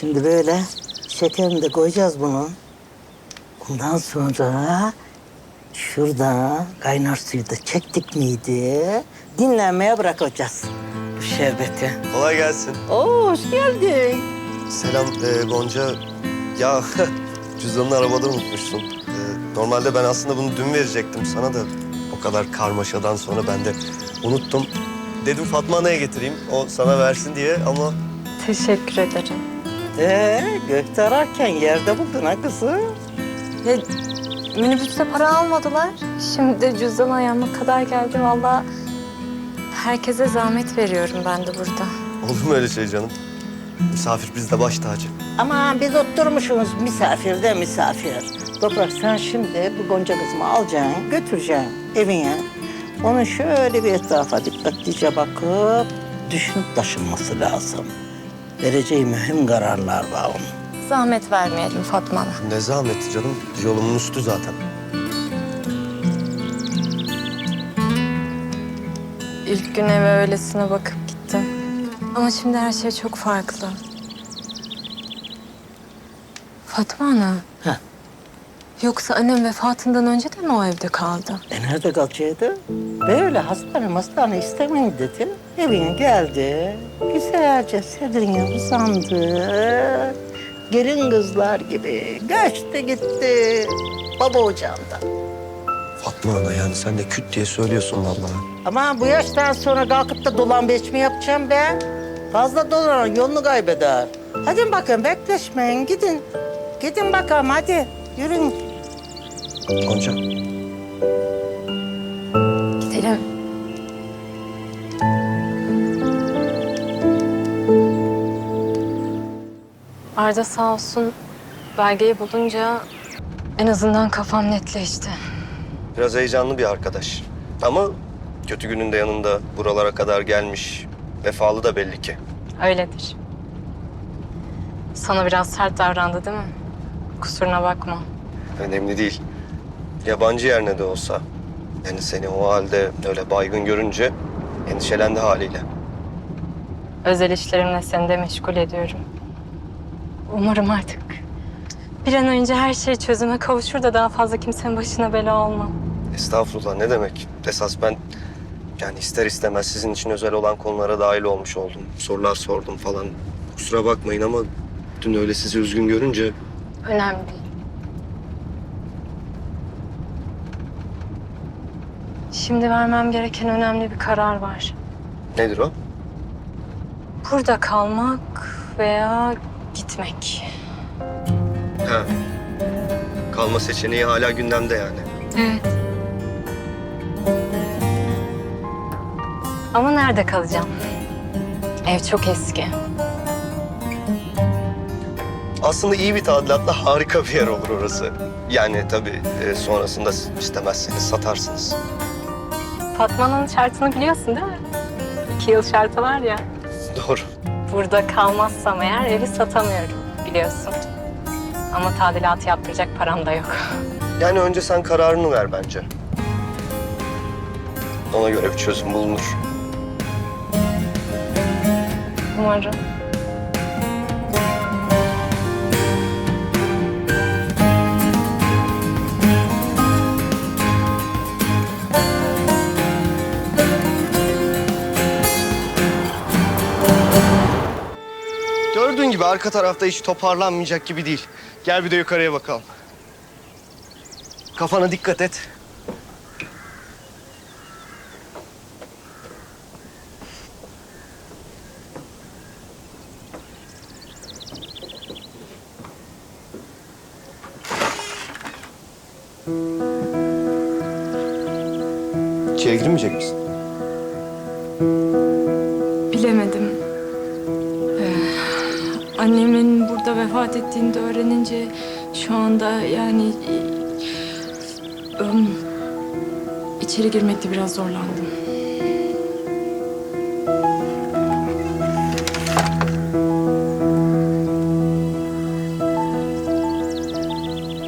Şimdi böyle şekerini de koyacağız bunu. Ondan sonra şurada kaynar suyu da çektik miydi? Dinlenmeye bırakacağız bu şerbeti. Kolay gelsin. Oo hoş geldin. Selam e, Gonca. Ya cüzdanını arabada unutmuşsun. E, normalde ben aslında bunu dün verecektim sana da o kadar karmaşadan sonra ben de unuttum. Dedim Fatma Ana'ya getireyim o sana versin diye ama Teşekkür ederim. Ee, gökte ararken yerde buldun ha kızım. Ya, minibüste para almadılar. Şimdi cüzdan ayağıma kadar geldi. Vallahi herkese zahmet veriyorum ben de burada. olur mu öyle şey canım? Misafir bizde baş tacı. Ama biz oturmuşuz misafir de misafir. Toprak sen şimdi bu Gonca kızımı alacaksın, götüreceksin evine. Onun şöyle bir etrafa dikkatlice bakıp düşünüp taşınması lazım. Vereceği mühim kararlar var onun. Zahmet vermeyelim Fatma Ana. Ne zahmet canım yolumun üstü zaten. İlk gün eve öylesine bakıp gittim. Ama şimdi her şey çok farklı. Fatma Ana. Heh. Yoksa annem vefatından önce de mi o evde kaldı? E nerede kalacaktı? Böyle hastane hastane istemeyin dedi. Evine geldi. Güzelce sedirine uzandı. Gelin kızlar gibi göçtü gitti. Baba ocağında. Fatma Ana yani sen de küt diye söylüyorsun vallahi. Ama bu yaştan sonra kalkıp da dolan beş mi yapacağım ben? Fazla dolanan yolunu kaybeder. Hadi bakın bekleşmeyin gidin. Gidin bakalım hadi yürüyün. Gonca Arda sağ olsun belgeyi bulunca en azından kafam netleşti. biraz heyecanlı bir arkadaş. Ama kötü gününde yanında buralara kadar gelmiş. Vefalı da belli ki. Öyledir. Sana biraz sert davrandı değil mi? Kusuruna bakma. Önemli değil. Yabancı yer ne de olsa. Yani seni o halde öyle baygın görünce endişelendi haliyle. Özel işlerimle seni de meşgul ediyorum. Umarım artık bir an önce her şey çözüme kavuşur da daha fazla kimsenin başına bela olmam. Estağfurullah ne demek? Esas ben yani ister istemez sizin için özel olan konulara dahil olmuş oldum. Sorular sordum falan. Kusura bakmayın ama dün öyle sizi üzgün görünce Önemli değil. Şimdi vermem gereken önemli bir karar var. nedir o? Burada kalmak veya gitmek. Ha. Kalma seçeneği hala gündemde yani. Evet. Ama nerede kalacağım? Ev çok eski. Aslında iyi bir tadilatla harika bir yer olur orası. Yani tabii e, sonrasında istemezseniz satarsınız. Fatma'nın şartını biliyorsun değil mi? İki yıl şartı var ya. Doğru. Burada kalmazsam eğer evi satamıyorum biliyorsun. Ama tadilatı yaptıracak param da yok. Yani önce sen kararını ver bence. Ona göre bir çözüm bulunur. Umarım. Gibi arka tarafta hiç toparlanmayacak gibi değil. Gel bir de yukarıya bakalım. Kafana dikkat et. Annemin burada vefat ettiğini de öğrenince şu anda yani ım, içeri girmekte biraz zorlandım.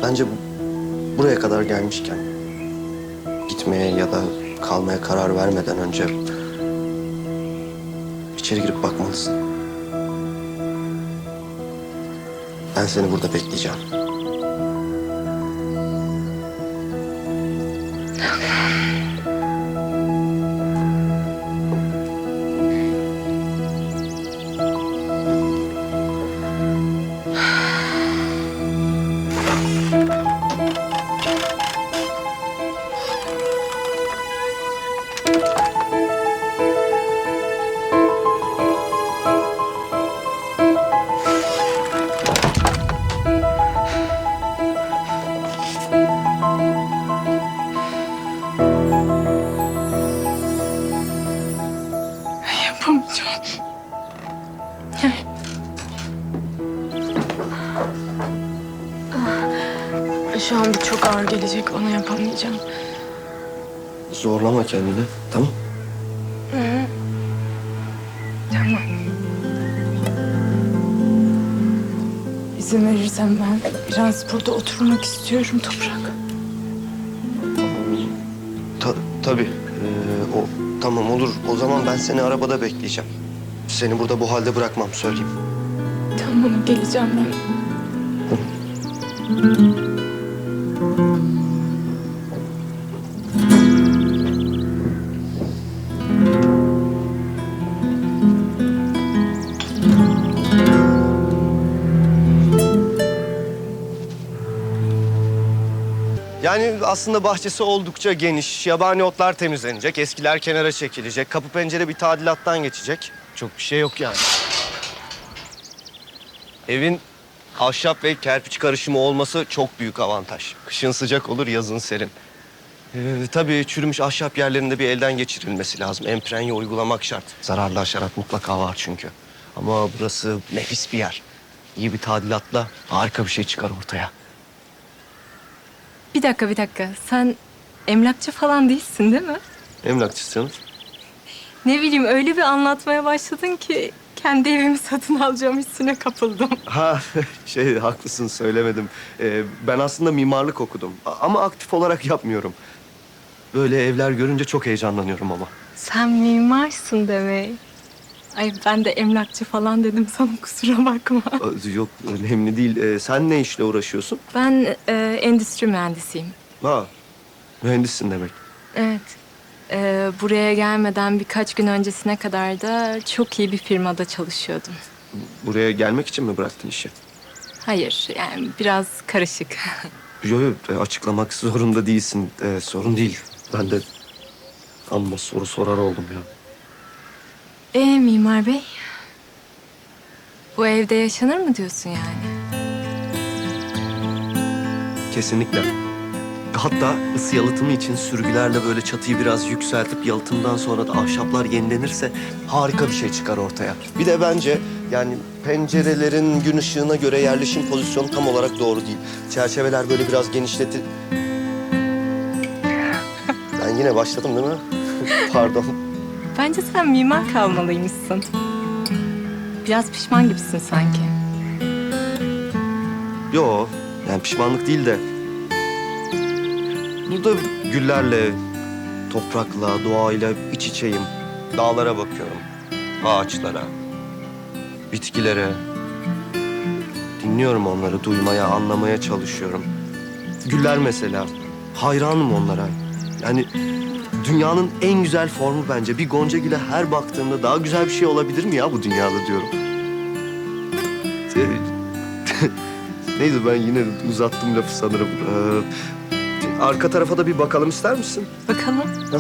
Bence buraya kadar gelmişken gitmeye ya da kalmaya karar vermeden önce içeri girip bakmalısın. Ben seni burada bekleyeceğim. İzin verirsen ben biraz burada oturmak istiyorum Toprak. Ta, tabii. Ee, o tamam olur. O zaman ben seni arabada bekleyeceğim. Seni burada bu halde bırakmam söyleyeyim. Tamam geleceğim ben. Yani aslında bahçesi oldukça geniş. Yabani otlar temizlenecek, eskiler kenara çekilecek. Kapı pencere bir tadilattan geçecek. Çok bir şey yok yani. Evin ahşap ve kerpiç karışımı olması çok büyük avantaj. Kışın sıcak olur, yazın serin. Ee, tabii çürümüş ahşap yerlerinde bir elden geçirilmesi lazım. Emprenye uygulamak şart. Zararlı haşerat mutlaka var çünkü. Ama burası nefis bir yer. İyi bir tadilatla harika bir şey çıkar ortaya. Bir dakika bir dakika. Sen emlakçı falan değilsin değil mi? Emlakçısın. Ne bileyim öyle bir anlatmaya başladın ki kendi evimi satın alacağım hissine kapıldım. Ha şey haklısın söylemedim. Ee, ben aslında mimarlık okudum A- ama aktif olarak yapmıyorum. Böyle evler görünce çok heyecanlanıyorum ama. Sen mimarsın demek. Ay ben de emlakçı falan dedim sana kusura bakma. Yok önemli değil. Ee, sen ne işle uğraşıyorsun? Ben e, endüstri mühendisiyim. Ha mühendissin demek. Evet. E, buraya gelmeden birkaç gün öncesine kadar da çok iyi bir firmada çalışıyordum. Buraya gelmek için mi bıraktın işi? Hayır yani biraz karışık. Yok yok e, açıklamak zorunda değilsin. Ee, sorun değil. Ben de amma soru sorar oldum ya. E Mimar Bey? Bu evde yaşanır mı diyorsun yani? Kesinlikle. Hatta ısı yalıtımı için sürgülerle böyle çatıyı biraz yükseltip yalıtımdan sonra da ahşaplar yenilenirse harika bir şey çıkar ortaya. Bir de bence yani pencerelerin gün ışığına göre yerleşim pozisyonu tam olarak doğru değil. Çerçeveler böyle biraz genişleti... Ben yine başladım değil mi? Pardon. Bence sen mimar kalmalıymışsın. Biraz pişman gibisin sanki. Yo, yani pişmanlık değil de... Burada güllerle, toprakla, doğayla iç içeyim. Dağlara bakıyorum, ağaçlara, bitkilere. Dinliyorum onları, duymaya, anlamaya çalışıyorum. Güller mesela, hayranım onlara. Yani dünyanın en güzel formu bence. Bir gonca güle her baktığımda daha güzel bir şey olabilir mi ya bu dünyada diyorum. Neyse ben yine uzattım lafı sanırım. Ee, arka tarafa da bir bakalım ister misin? Bakalım. Ha?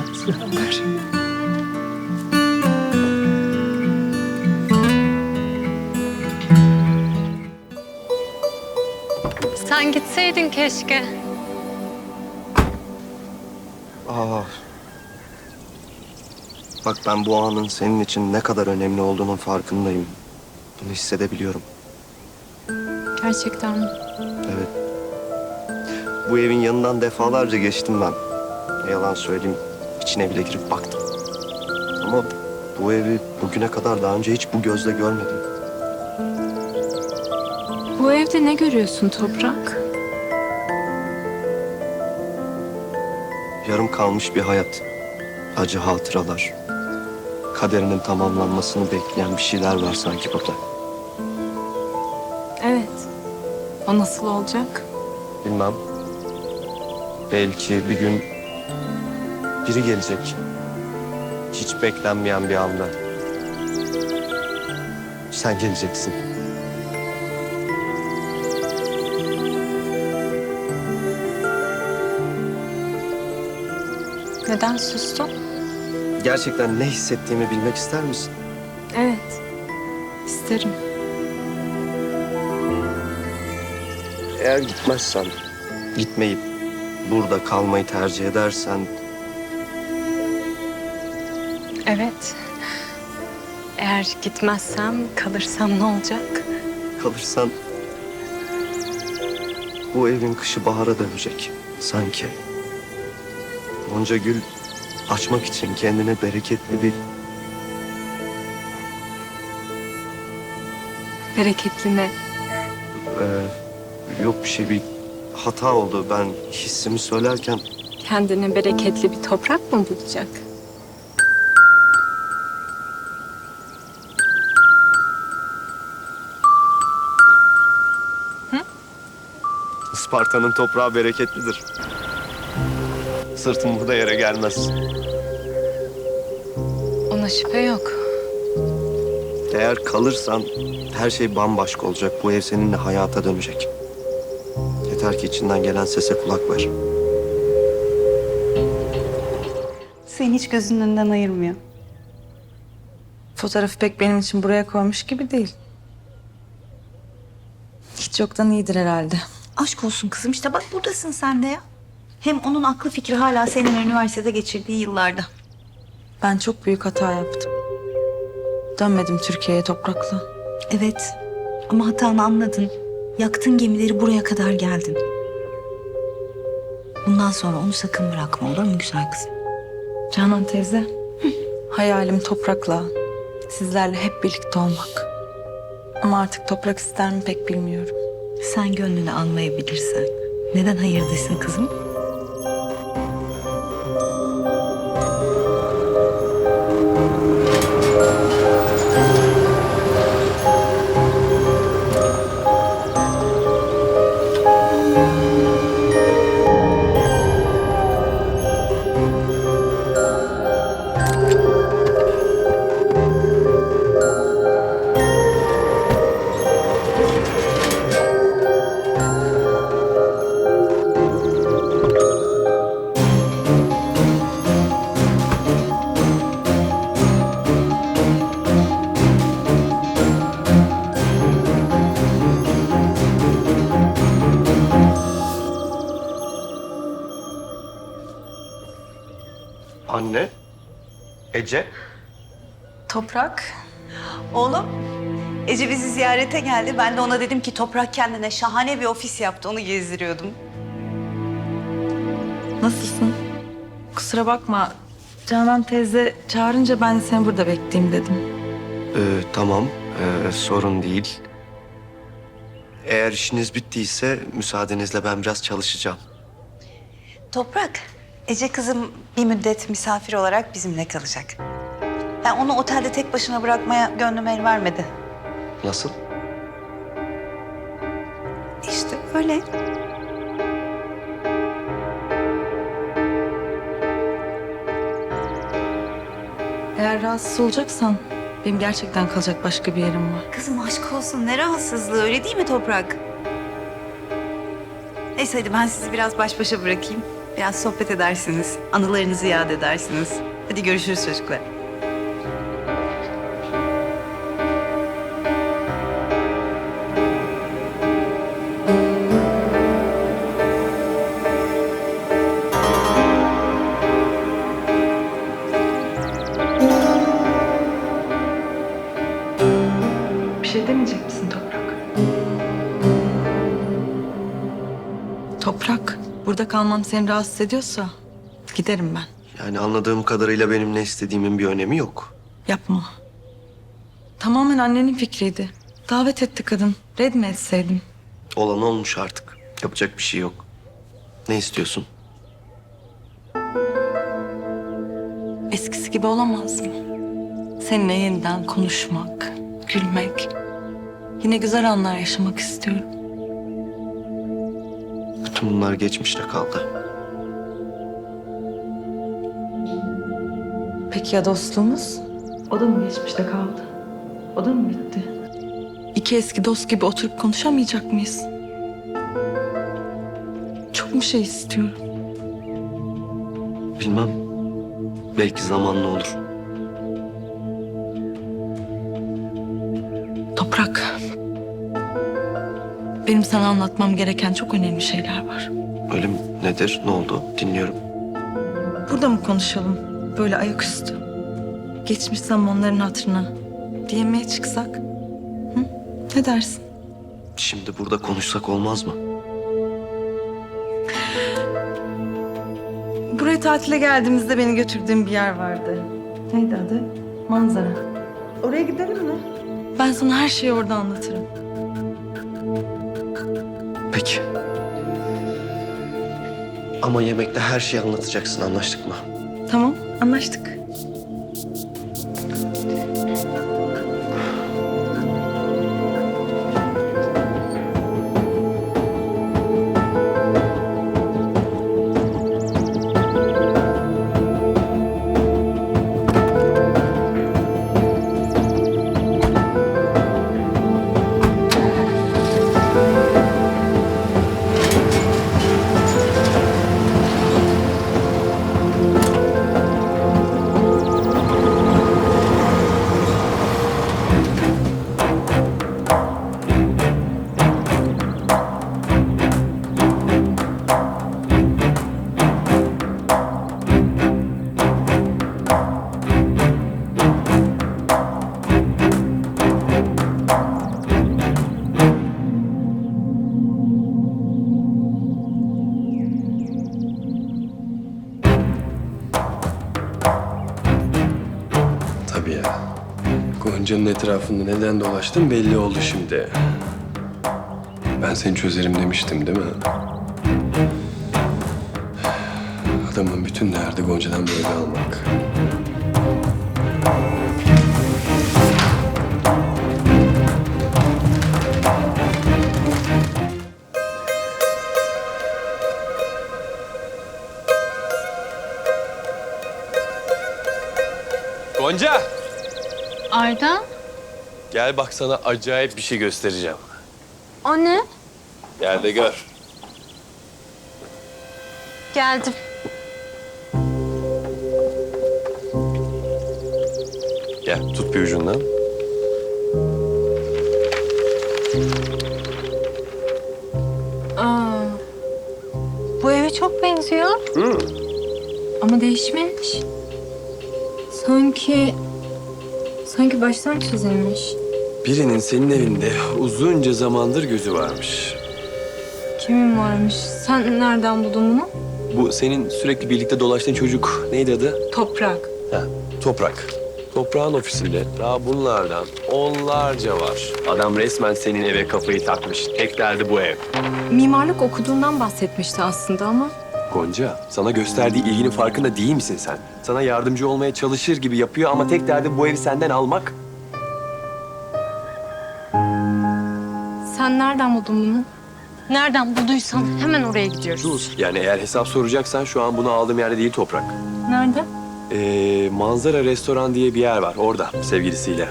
Sen gitseydin keşke. Aa. Bak ben bu anın senin için ne kadar önemli olduğunun farkındayım. Bunu hissedebiliyorum. Gerçekten mi? Evet. Bu evin yanından defalarca geçtim ben. Ne yalan söyleyeyim, içine bile girip baktım. Ama bu evi bugüne kadar daha önce hiç bu gözle görmedim. Bu evde ne görüyorsun Toprak? Yarım kalmış bir hayat. Acı hatıralar. Kaderinin tamamlanmasını bekleyen bir şeyler var sanki burada. Evet. O nasıl olacak? Bilmem. Belki bir gün biri gelecek. Hiç beklenmeyen bir anda. Sen geleceksin. Neden sustun? Gerçekten ne hissettiğimi bilmek ister misin? Evet. isterim. Eğer gitmezsen, gitmeyip burada kalmayı tercih edersen Evet. Eğer gitmezsem, kalırsam ne olacak? kalırsan bu evin kışı bahara dönecek sanki. Gonca gül açmak için kendine bereketli bir Bereketli ne? Ee, yok bir şey bir hata oldu. Ben hissimi söylerken Kendine bereketli bir toprak mı bulacak? Isparta'nın toprağı bereketlidir. Sırtım burada yere gelmez. Ona şüphe yok. Eğer kalırsan her şey bambaşka olacak. Bu ev seninle hayata dönecek. Yeter ki içinden gelen sese kulak ver. Seni hiç gözünün önünden ayırmıyor. Fotoğrafı pek benim için buraya koymuş gibi değil. Hiç yoktan iyidir herhalde. Aşk olsun kızım işte bak buradasın sen de ya. Hem onun aklı fikri hala senin üniversitede geçirdiği yıllarda. Ben çok büyük hata yaptım. Dönmedim Türkiye'ye toprakla. Evet ama hatanı anladın. Yaktın gemileri buraya kadar geldin. Bundan sonra onu sakın bırakma olur mu güzel kızım? Canan teyze, hayalim toprakla, sizlerle hep birlikte olmak. Ama artık toprak ister mi pek bilmiyorum. Sen gönlünü almayabilirsen. Neden hayır desin kızım? Toprak, Oğlum Ece bizi ziyarete geldi. Ben de ona dedim ki Toprak kendine şahane bir ofis yaptı. Onu gezdiriyordum. nasılsın? Kusura bakma, Canan teyze çağırınca ben de seni burada bekleyeyim dedim. Ee, tamam, ee, sorun değil. Eğer işiniz bittiyse müsaadenizle ben biraz çalışacağım. Toprak, Ece kızım bir müddet misafir olarak bizimle kalacak. Ben onu otelde tek başına bırakmaya gönlüm el vermedi. Nasıl? İşte öyle. Eğer rahatsız olacaksan benim gerçekten kalacak başka bir yerim var. Kızım aşk olsun ne rahatsızlığı öyle değil mi Toprak? Neyse hadi ben sizi biraz baş başa bırakayım. Biraz sohbet edersiniz. Anılarınızı yad edersiniz. Hadi görüşürüz çocuklar. Kalmam seni rahatsız ediyorsa giderim ben. Yani anladığım kadarıyla benim ne istediğimin bir önemi yok. Yapma. Tamamen annenin fikriydi. Davet etti kadın. Red mi etseydim? Olan olmuş artık. Yapacak bir şey yok. Ne istiyorsun? Eskisi gibi olamaz mı? Seninle yeniden konuşmak, gülmek. Yine güzel anlar yaşamak istiyorum. Bütün bunlar geçmişte kaldı. Peki ya dostluğumuz? O da mı geçmişte kaldı? O da mı bitti? İki eski dost gibi oturup konuşamayacak mıyız? Çok mu şey istiyorum? Bilmem. Belki zamanla olur. Benim sana anlatmam gereken çok önemli şeyler var. Öyle mi? Nedir? Ne oldu? Dinliyorum. Burada mı konuşalım? Böyle ayaküstü. Geçmiş zamanların hatırına. Diyemeye çıksak. Hı? Ne dersin? Şimdi burada konuşsak olmaz mı? Buraya tatile geldiğimizde beni götürdüğün bir yer vardı. Neydi adı? Manzara. Oraya gidelim mi? Ben sana her şeyi orada anlatırım. Peki. Ama yemekte her şeyi anlatacaksın anlaştık mı? Tamam, anlaştık. Gonca'nın etrafında neden dolaştın belli oldu şimdi. Ben seni çözerim demiştim değil mi? Adamın bütün derdi Gonca'dan böyle almak. Gonca! Arda? Gel bak sana acayip bir şey göstereceğim. O ne? Gel de gör. Geldim. Gel tut bir ucundan. Aa, bu eve çok benziyor. Ama değişmiş. Sanki... Sanki baştan çizilmiş. Birinin senin evinde uzunca zamandır gözü varmış. Kimin varmış? Sen nereden buldun bunu? Bu senin sürekli birlikte dolaştığın çocuk neydi adı? Toprak. Ha, Toprak. Toprağın ofisinde daha bunlardan onlarca var. Adam resmen senin eve kafayı takmış. Tek derdi bu ev. Mimarlık okuduğundan bahsetmişti aslında ama... Gonca, sana gösterdiği ilginin farkında değil misin sen? Sana yardımcı olmaya çalışır gibi yapıyor ama tek derdi bu evi senden almak. Sen nereden buldun bunu? Nereden bulduysan hemen oraya gidiyoruz. Sus. Yani eğer hesap soracaksan şu an bunu aldığım yerde değil Toprak. Nerede? Ee, Manzara Restoran diye bir yer var orada sevgilisiyle.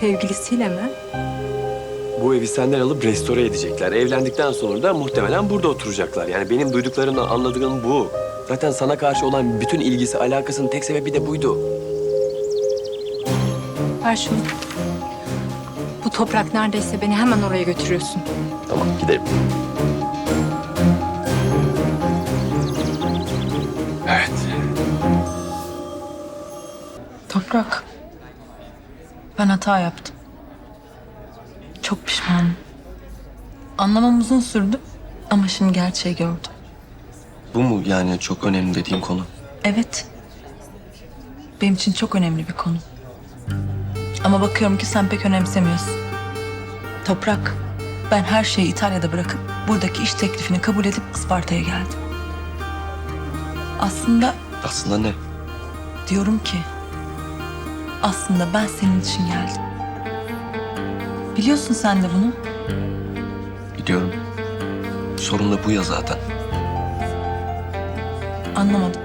Sevgilisiyle mi? Bu evi senden alıp restore edecekler. Evlendikten sonra da muhtemelen burada oturacaklar. Yani benim duyduklarımdan anladığım bu. Zaten sana karşı olan bütün ilgisi, alakasının tek sebebi de buydu. Ver şunu. Bu toprak neredeyse beni hemen oraya götürüyorsun. Tamam, gidelim. Evet. Toprak. Ben hata yaptım. Çok pişmanım. Anlamam uzun sürdü ama şimdi gerçeği gördüm. Bu mu yani çok önemli dediğin konu? Evet. Benim için çok önemli bir konu. Ama bakıyorum ki sen pek önemsemiyorsun. Toprak, ben her şeyi İtalya'da bırakıp buradaki iş teklifini kabul edip Isparta'ya geldim. Aslında Aslında ne? diyorum ki aslında ben senin için geldim. Biliyorsun sen de bunu. Biliyorum. sorun da bu ya zaten. Anlamadım.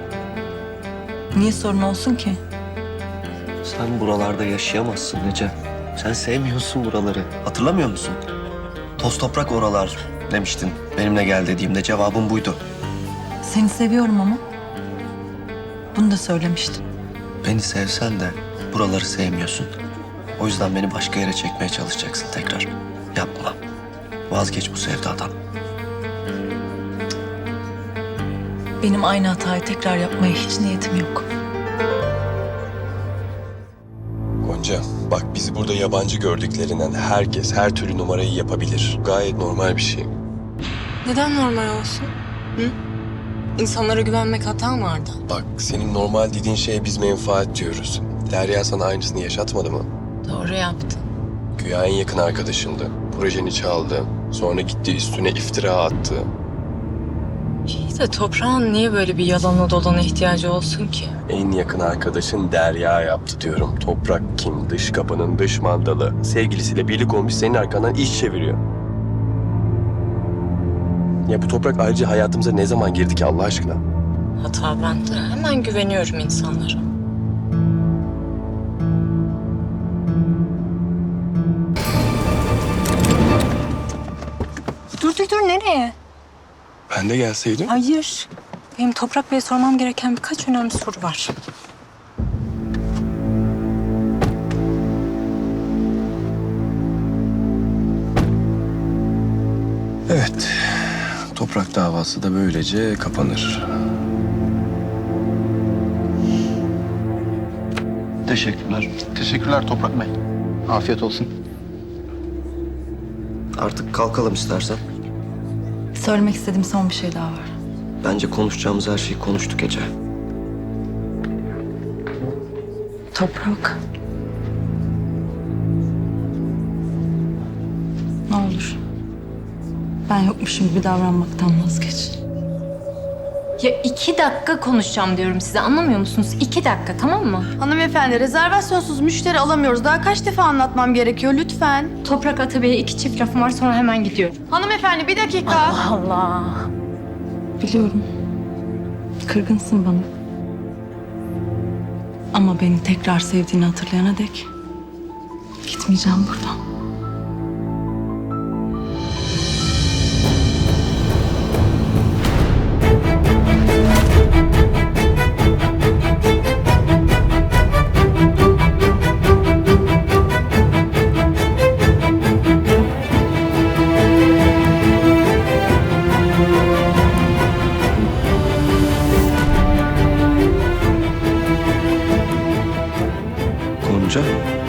Niye sorun olsun ki? Sen buralarda yaşayamazsın Ece. Sen sevmiyorsun buraları. Hatırlamıyor musun? Toz toprak oralar demiştin. Benimle gel dediğimde cevabım buydu. Seni seviyorum ama. Bunu da söylemiştim. Beni sevsen de buraları sevmiyorsun. O yüzden beni başka yere çekmeye çalışacaksın tekrar. Yapma. Vazgeç bu sevdadan. Benim aynı hatayı tekrar yapmaya hiç niyetim yok. Gonca, bak bizi burada yabancı gördüklerinden herkes her türlü numarayı yapabilir. Gayet normal bir şey. Neden normal olsun? Hı? İnsanlara güvenmek hata mı Arda? Bak senin normal dediğin şeye biz menfaat diyoruz. Derya sana aynısını yaşatmadı mı? Doğru yaptın. Güya en yakın arkadaşındı. Projeni çaldı. Sonra gitti üstüne iftira attı. İyi de toprağın niye böyle bir yalana dolana ihtiyacı olsun ki? En yakın arkadaşın Derya yaptı diyorum. Toprak kim? Dış kapının dış mandalı. Sevgilisiyle birlik olmuş senin arkandan iş çeviriyor. Ya bu toprak ayrıca hayatımıza ne zaman girdi ki Allah aşkına? Hata bende. Hemen güveniyorum insanlara. Ben de gelseydim. Hayır. Benim Toprak Bey'e sormam gereken birkaç önemli soru var. Evet. Toprak davası da böylece kapanır. Teşekkürler. Teşekkürler Toprak Bey. Afiyet olsun. Artık kalkalım istersen. Söylemek istediğim son bir şey daha var. Bence konuşacağımız her şeyi konuştuk Ece. Toprak. Ne olur. Ben yokmuşum gibi davranmaktan vazgeç. Ya iki dakika konuşacağım diyorum size anlamıyor musunuz? İki dakika tamam mı? Hanımefendi rezervasyonsuz müşteri alamıyoruz. Daha kaç defa anlatmam gerekiyor lütfen. Toprak Atabey'e iki çift lafım var sonra hemen gidiyorum. Hanımefendi bir dakika. Allah. Biliyorum. Kırgınsın bana. Ama beni tekrar sevdiğini hatırlayana dek gitmeyeceğim buradan. olunca